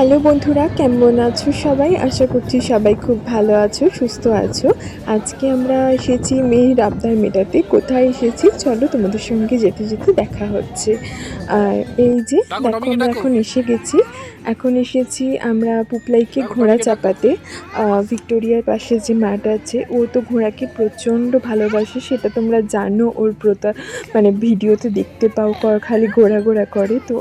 Hello বন্ধুরা কেমন আছো সবাই? আশা করছি সবাই খুব ভালো আছো সুস্থ আছো। আজকে আমরা এসেছি মেয়ের আবদার মেটাতে। কোথায় এসেছি? চলো তোমাদের সঙ্গে যেতে যেতে দেখা হচ্ছে। আর এই যে দেখো আমরা এখন এসে গেছি। এখন এসেছি আমরা পুপলাইকে ঘোড়া চাপাতে। ভিক্টোরিয়ার পাশে যে মাঠ আছে ও তো ঘোড়াকে প্রচণ্ড ভালোবাসে সেটা তোমরা জানো। ওর প্রতা মানে ভিডিওতে দেখতে পাও খালি ঘোরা ঘোরা করে। তো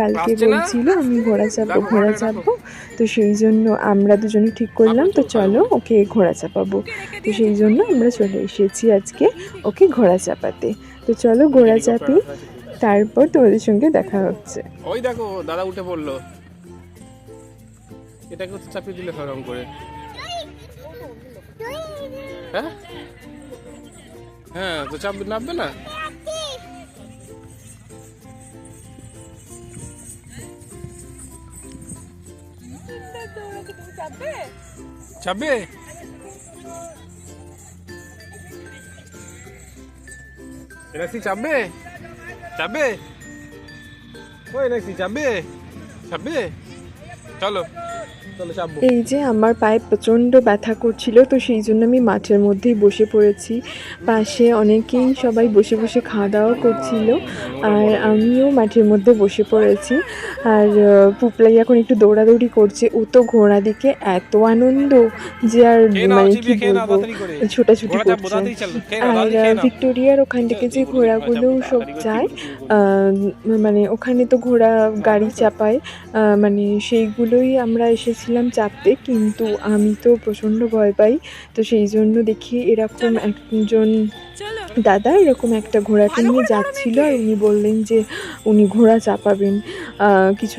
কালকে বলছিল আমি ঘোড়া ডাকো, ঘোড়া চাপবো। তো সেই জন্য আমরা দুজনে ঠিক করলাম। তো চলো ওকে ঘোড়া চাপাবো। তো সেই জন্য আমরা চলে এসেছি আজকে ওকে ঘোড়া চাপাতে। তো চলো ঘোড়া চাপি। তারপর তোমাদের সঙ্গে দেখা হচ্ছে। ওই দেখো দাদা উঠে পড়ল। এটাকে তো চাপিয়ে দিলে রং করে? হ্যাঁ? হ্যাঁ তো চাপ নামবে না? চাপবে এনাক্সি চাপবে চাপবে ওই এনাক্সি চাপবে চাপবে চলো। চলো এই যে আমার পায়ে প্রচণ্ড ব্যথা করছিল তো সেই জন্য আমি মাঠের মধ্যেই বসে পড়েছি। পাশে অনেকেই সবাই বসে বসে খাওয়া দাওয়া করছিল আর আমিও মাঠের মধ্যে বসে পড়েছি। আর পুপলাই এখন একটু দৌড়াদৌড়ি করছে ও তো ঘোড়া দিকে এত আনন্দ যে আর মানে কি বলব? ছোটাছুটি করছে। আর ভিক্টোরিয়ার ওখান থেকে যে ঘোড়াগুলো সব যায় মানে ওখানে তো ঘোড়া গাড়ি চাপায় মানে মানে সেইগুলোই আমরা এসেছিলাম চাপতে, কিন্তু আমি তো প্রচণ্ড ভয় পাই। তো সেই জন্য দেখি এরকম একজন দাদা এরকম একটা ঘোড়াকে নিয়ে যাচ্ছিল আর উনি বললেন যে উনি ঘোড়া চাপাবেন। কিছু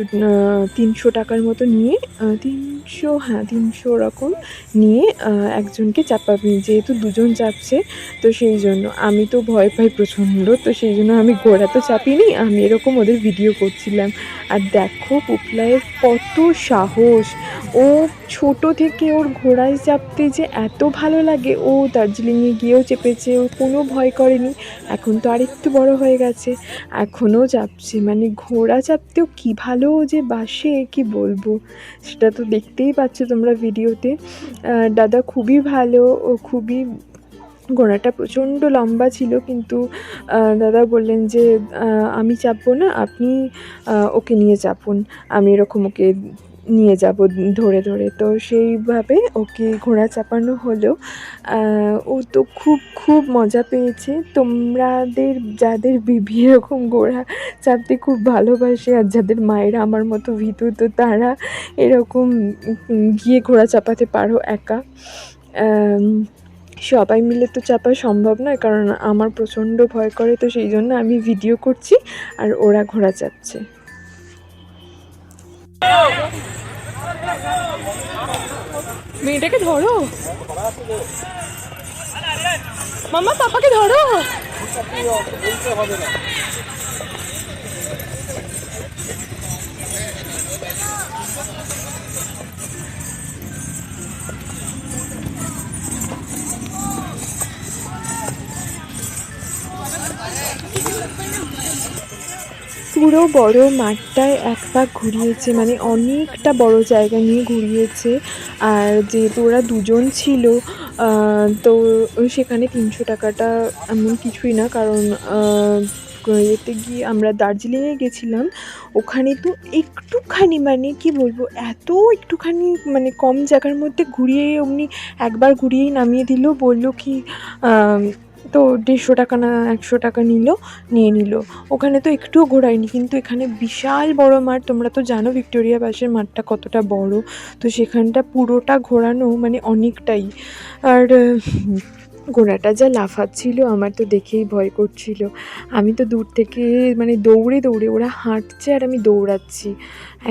তিনশো টাকার মতো নিয়ে তিনশো হ্যাঁ তিনশো রকম নিয়ে একজনকে চাপাবেন। যেহেতু দুজন চাপছে তো সেই জন্য। আমি তো ভয় পাই প্রচণ্ড তো সেই জন্য আমি ঘোড়া তো চাপিনি আমি এরকম ওদের ভিডিও করছিলাম। আর দেখো পুপলায়ের কত সাহস। ও ছোট থেকে ওর ঘোড়ায় চাপতে যে এত ভালো লাগে, ও দার্জিলিংয়ে গিয়েও চেপেছে, ও কোনো ভয় করেনি। এখন তো আরেকটু বড় হয়ে গেছে। এখনও চাপছে মানে ঘোড়া চাপতেও কী ভালো ও যে বাসে, কি বলব? সেটা তো দেখতেই পাচ্ছ তোমরা ভিডিওতে। দাদা খুবই ভালো, ও খুবই ঘোড়াটা প্রচণ্ড লম্বা ছিল, কিন্তু দাদা বললেন যে আমি চাপবো না, আপনি ওকে নিয়ে চাপুন। আমি এরকম ওকে নিয়ে যাব ধরে ধরে। তো সেইভাবে ওকে ঘোড়া চাপানো হলো। ও তো খুব খুব মজা পেয়েছে। তোমরাদের, যাদের বিবি এরকম ঘোড়া চাপতে খুব ভালোবাসে আর যাদের মায়েরা আমার মতো ভীতু, তো তারা এরকম গিয়ে ঘোড়া চাপাতে পারো একা। সবাই মিলে তো চাপা সম্ভব নয়, কারণ আমার প্রচণ্ড ভয় করে, তো সেই জন্য আমি ভিডিও করছি আর ওরা ঘোড়া চাপছে। মেয়েটাকে ধরো। মামা পাপাকে ধরো। পুরো বড় মাঠটায় এক পাক ঘুরিয়েছে মানে অনেকটা বড় জায়গা নিয়ে ঘুরিয়েছে। আর যেহেতু ওরা দুজন ছিল তো সেখানে তিনশো টাকাটা এমন কিছুই না, কারণ এতে গিয়ে আমরা দার্জিলিংয়ে গেছিলাম। ওখানে তো একটুখানি মানে কি বলব, এত একটুখানি মানে কম জায়গার মধ্যে ঘুরিয়ে অমনি একবার ঘুরিয়েই নামিয়ে দিল, বলল কি তো দেড়শো টাকা না একশো টাকা নিল, নিয়ে নিল। ওখানে তো একটুও ঘোরায়নি, কিন্তু এখানে বিশাল বড় মাঠ। তোমরা তো জানো ভিক্টোরিয়া বাসের মাঠটা কতটা বড়। তো সেখানটা পুরোটা ঘোরানো মানে অনেকটাই। আর ঘোড়াটা যা লাফাচ্ছিল, আমার তো দেখেই ভয় করছিল। আমি তো দূর থেকে মানে দৌড়ে দৌড়ে ওরা হাঁটছে আর আমি দৌড়াচ্ছি।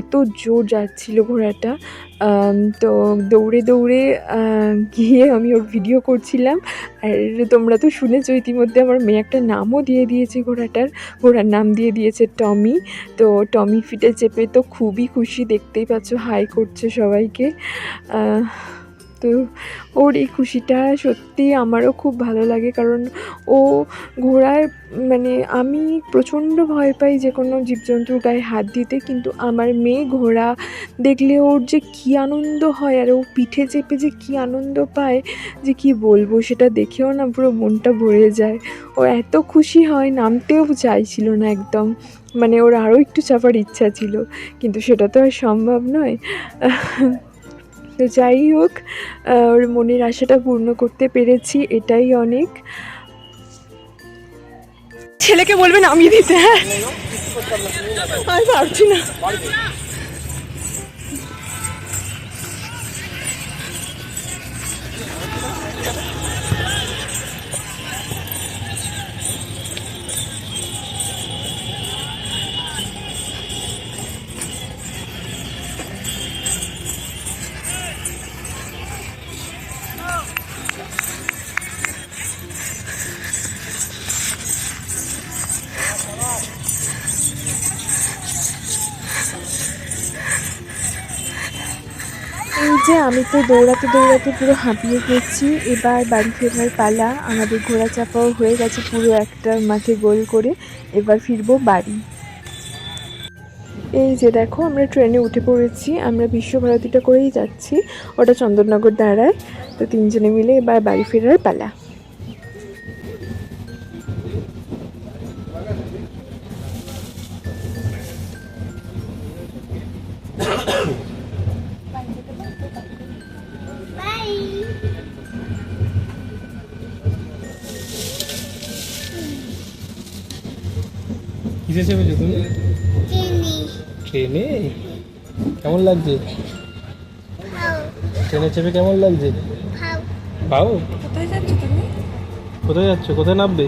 এত জোর যাচ্ছিল ঘোড়াটা। তো দৌড়ে দৌড়ে গিয়ে আমি ওর ভিডিও করছিলাম। আর তোমরা তো শুনেছো, ইতিমধ্যে আমার মেয়ে একটা নামও দিয়ে দিয়েছে ঘোড়াটার। ঘোড়ার নাম দিয়ে দিয়েছে টমি। তো টমি ফিটে চেপে তো খুবই খুশি, দেখতেই পাচ্ছ, হাই করছে সবাইকে। তো ওর এই খুশিটা সত্যি আমারও খুব ভালো লাগে। কারণ ও ঘোড়ায় মানে আমি প্রচণ্ড ভয় পাই যে কোনো জীবজন্তুর গায়ে হাত দিতে। কিন্তু আমার মেয়ে ঘোড়া দেখলে ওর যে কী আনন্দ হয় আর ও পিঠে চেপে যে কী আনন্দ পায় যে কি বলব সেটা দেখেও না পুরো মনটা ভরে যায়। ও এত খুশি হয় নামতেও চাইছিল না একদম। মানে ওর আরও একটু চাপার ইচ্ছা ছিল। কিন্তু সেটা তো আর সম্ভব নয়। তো যাই হোক ওর মনের আশাটা পূর্ণ করতে পেরেছি, এটাই অনেক। ছেলেকে বলবেন আমি দিতে হ্যাঁ? আমি পারছি না। যে আমি তো দৌড়াতে দৌড়াতে পুরো হাঁপিয়ে গেছি। এবার বাড়ি ফেরার পালা। আমাদের ঘোড়া চাপাও হয়ে গেছে পুরো একটা মাঠে গোল করে। এবার ফিরবো বাড়ি। এই যে দেখো, আমরা ট্রেনে উঠে পড়েছি। আমরা বিশ্বভারতীটা করেই যাচ্ছি। ওটা চন্দননগর দাঁড়ায় তো তিনজনে মিলে এবার বাড়ি ফেরার পালা। কিসে চেপেছো তুমি? ট্রেনে। কেমন লাগছে? ট্রেনে চেপে কেমন লাগছে? পাও কোথায় যাচ্ছ তুমি? কোথায় যাচ্ছ? কোথায় নামবে?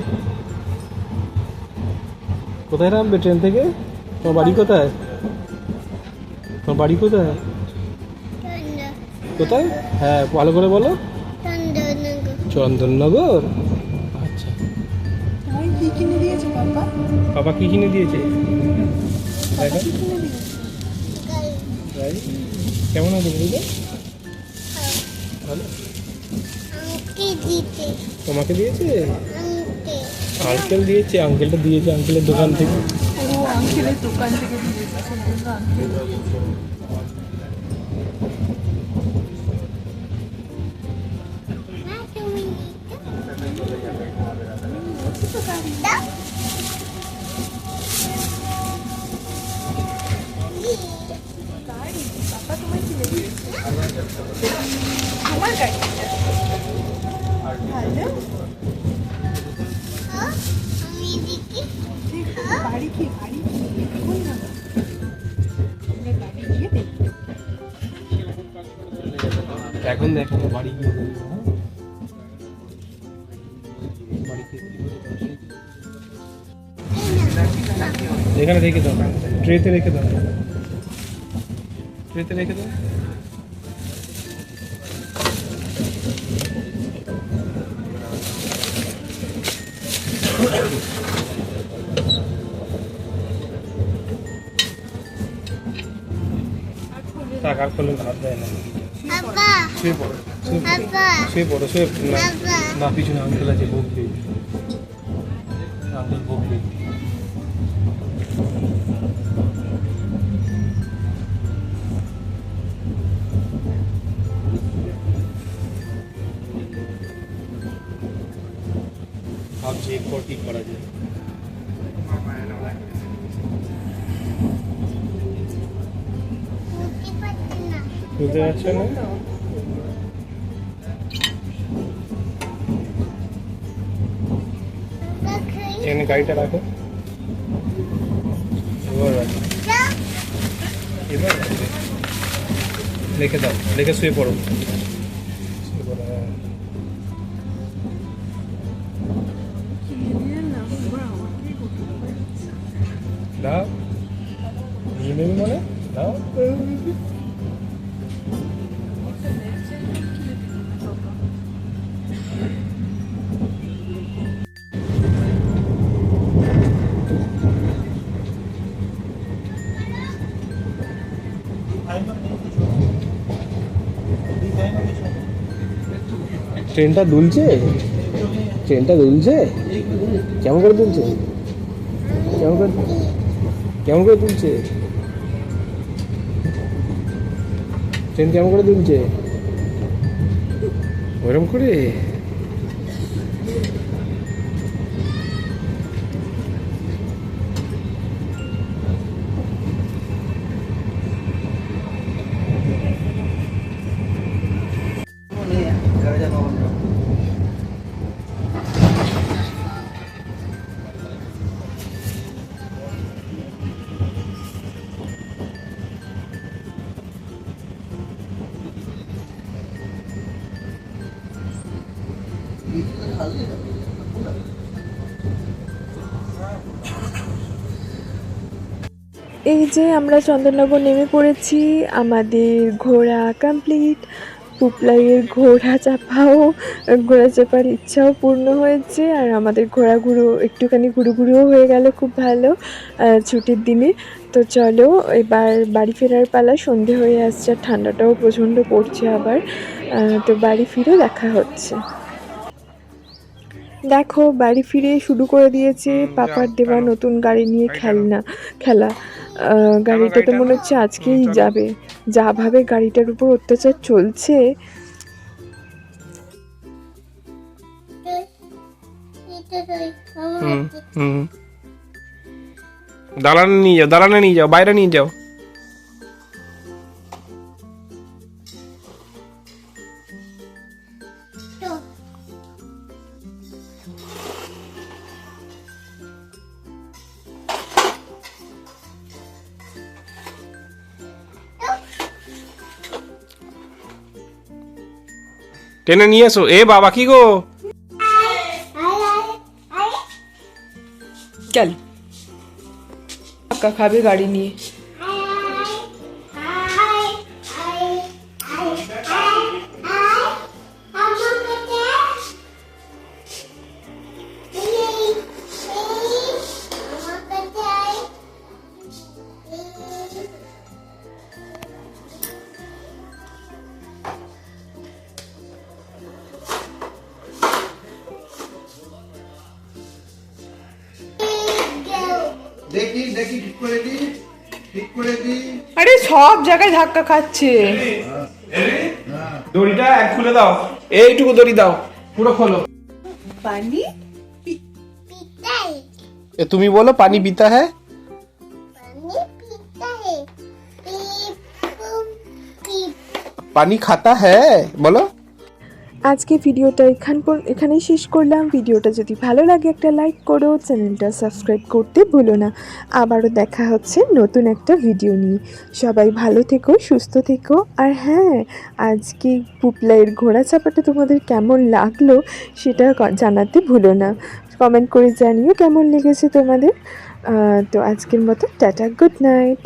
কোথায় নামবে ট্রেন থেকে? তোমার বাড়ি কোথায়? তোমার বাড়ি কোথায়? কোথায়? হ্যাঁ ভালো করে বলো। চন্দননগর? কি কিনে দিয়েছে বাবা বাবা কি কিনে দিয়েছে। কেমন আছে বুঝলে ভালো। তোমাকে দিয়েছে? আঙ্কেল দিয়েছে আঙ্কেলটা দিয়েছে আঙ্কেলের দোকান থেকে। ও আঙ্কেলের দোকান থেকে দিয়েছে বাড়ি বাড়ি এখন না বাড়ি গিয়ে? এখানে রেখে দাও ট্রেতে রেখে দাও। ট্রেতে রেখে দাও। থাক আর করলে হাত দেয় না বাবা শুয়ে পড়ো শুয়ে পড়ো বাবা শুয়ে পড়ো শুয়ে না বাবা না পিছনে আঙ্কেল আছে বকবে আঙ্কেল বকবে ভাবছি এরপর কি করা যায় বুঝতে পারছ না? এখানে গাড়িটা রাখো। এবার এবার দাও রেখে শুয়ে পড়ো। ট্রেনটা দুলছে? ট্রেনটা দুলছে? কেমন করে দুলছে? কেমন করে কেমন করে দুলছে? ট্রেন কেমন করে দুলছে? ওরম করে? এই যে আমরা চন্দননগর নেমে পড়েছি, আমাদের ঘোড়া কমপ্লিট পুপলাইয়ের ঘোড়া চাপাও, ঘোড়া চাপার ইচ্ছাও পূর্ণ হয়েছে, আর আমাদের ঘোড়াগুলো একটুখানি ঘুরু ঘুরুও হয়ে গেল খুব ভালো ছুটির দিনে। তো চলো, এবার বাড়ি ফেরার পালা, সন্ধে হয়ে আসছে, আর ঠান্ডাটাও প্রচণ্ড পড়ছে আবার তো বাড়ি ফিরে দেখা হচ্ছে। দেখো বাড়ি ফিরে শুরু করে দিয়েছে পাপার দেওয়া নতুন গাড়ি নিয়ে খেলনা খেলা। গাড়িটা তো মনে হচ্ছে আজকেই যাবে। যা ভাবে গাড়িটার উপর অত্যাচার চলছে। দালানে নিয়ে যাও দালানে নিয়ে যাও বাইরে নিয়ে যাও। টেনে নিয়ে এসো। এ বাবা কি গো? চল। কাকা খাবে গাড়ি নিয়ে। সব জায়গায় ধাক্কা খাচ্ছে। দড়িটা এক খুলে দাও। এইটুকু দড়ি দাও। পুরো খোলো। পানি? এ তুমি বলো পানি পিতা হ্যাঁ? পানি খাতা হ্যাঁ? বলো। আজকে ভিডিওটা এখান এখানেই শেষ করলাম। ভিডিওটা যদি ভালো লাগে একটা লাইক করো, চ্যানেলটা সাবস্ক্রাইব করতে ভুলো না। আবারও দেখা হচ্ছে নতুন একটা ভিডিও নিয়ে। সবাই ভালো থেকো, সুস্থ থেকো। আর হ্যাঁ আজকে পুপলাইয়ের ঘোড়া চাপাটা তোমাদের কেমন লাগল সেটা জানাতে ভুলো না। কমেন্ট করে জানিও কেমন লেগেছে তোমাদের। তো আজকের মতো, টাটা, গুড নাইট।